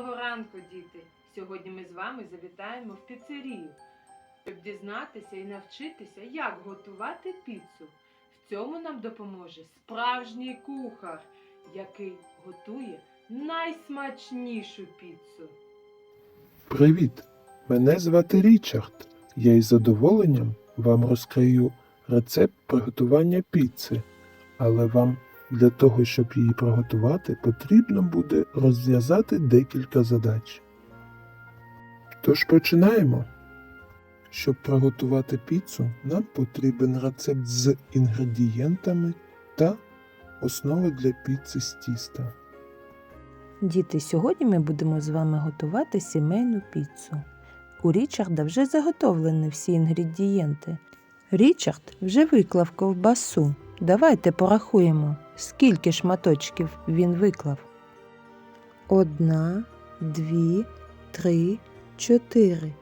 Доброго ранку, діти! Сьогодні ми з вами завітаємо в піцерію, щоб дізнатися і навчитися, як готувати піцу. В цьому нам допоможе справжній кухар, який готує найсмачнішу піцу. Привіт! Мене звати Річард. Я із задоволенням вам розкрию рецепт приготування піци, але вам для того, щоб її приготувати, потрібно буде розв'язати декілька задач. Тож починаємо. Щоб приготувати піцу, нам потрібен рецепт з інгредієнтами та основи для піци з тіста. Діти, сьогодні ми будемо з вами готувати сімейну піцу. У Річарда вже заготовлені всі інгредієнти. Річард вже виклав ковбасу. Давайте порахуємо, скільки шматочків він виклав. Одна, дві, три, чотири.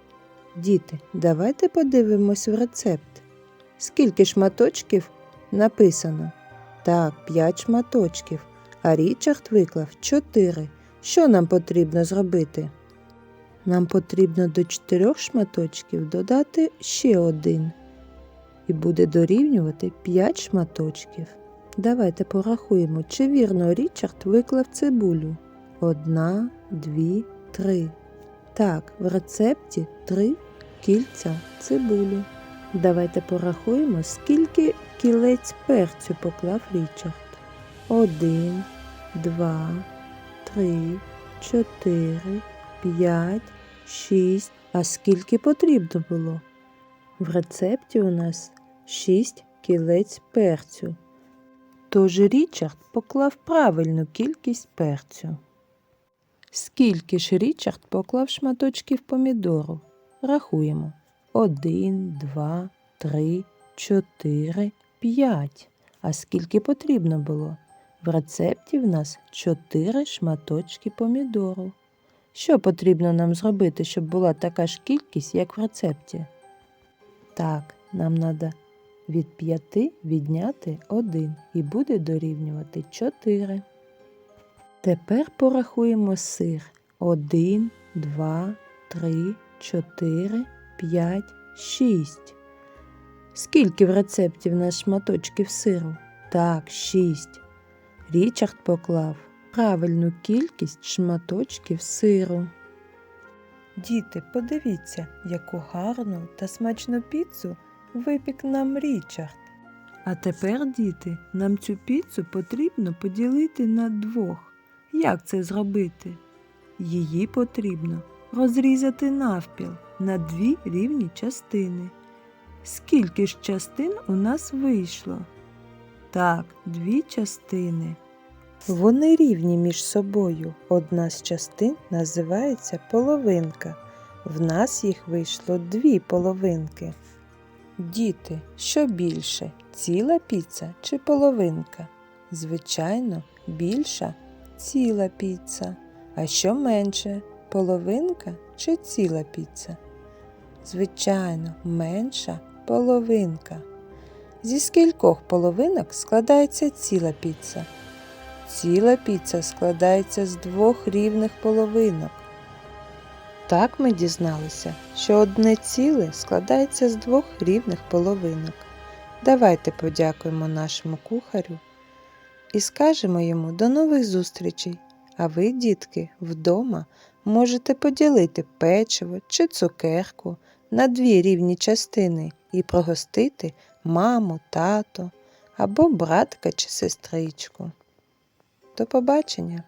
Діти, давайте подивимось в рецепт. Скільки шматочків написано? Так, п'ять шматочків а Річард виклав чотири. Що нам потрібно зробити? Нам потрібно до чотирьох шматочків додати ще один. І буде дорівнювати п'ять шматочків. Давайте порахуємо, чи вірно Річард виклав цибулю. Одна, дві, три. Так, в рецепті три кільця цибулі. Давайте порахуємо, скільки кілець перцю поклав Річард. Один, два, три, чотири, п'ять, шість. А скільки потрібно було? В рецепті у нас шість кілець перцю. Тож Річард поклав правильну кількість перцю. Скільки ж Річард поклав шматочків помідору? Рахуємо. Один, два, три, чотири, п'ять. А скільки потрібно було? В рецепті в нас 4 шматочки помідору. Що потрібно нам зробити, щоб була така ж кількість, як в рецепті? Так, нам треба від 5 відняти 1 і буде дорівнювати 4. Тепер порахуємо сир. 1, 2, 3, 4, 5, 6. Скільки в рецепті в нас шматочків сиру? Так, 6. Річард поклав правильну кількість шматочків сиру. Діти, подивіться, яку гарну та смачну піцу випік нам Річард. А тепер, діти, нам цю піцу потрібно поділити на двох. Як це зробити? Її потрібно розрізати навпіл на дві рівні частини. Скільки ж частин у нас вийшло? Так, дві частини. Вони рівні між собою. Одна з частин називається половинка. В нас їх вийшло дві половинки. Діти, що більше, ціла піца чи половинка? Звичайно, більша ціла піца. А що менше, половинка чи ціла піца? Звичайно, менша половинка. Зі скількох половинок складається ціла піца? Ціла піца складається з двох рівних половинок. Так ми дізналися, що одне ціле складається з двох рівних половинок. Давайте подякуємо нашому кухарю і скажемо йому до нових зустрічей. А ви, дітки, вдома можете поділити печиво чи цукерку на дві рівні частини і прогостити маму, тато або братка чи сестричку. До побачення!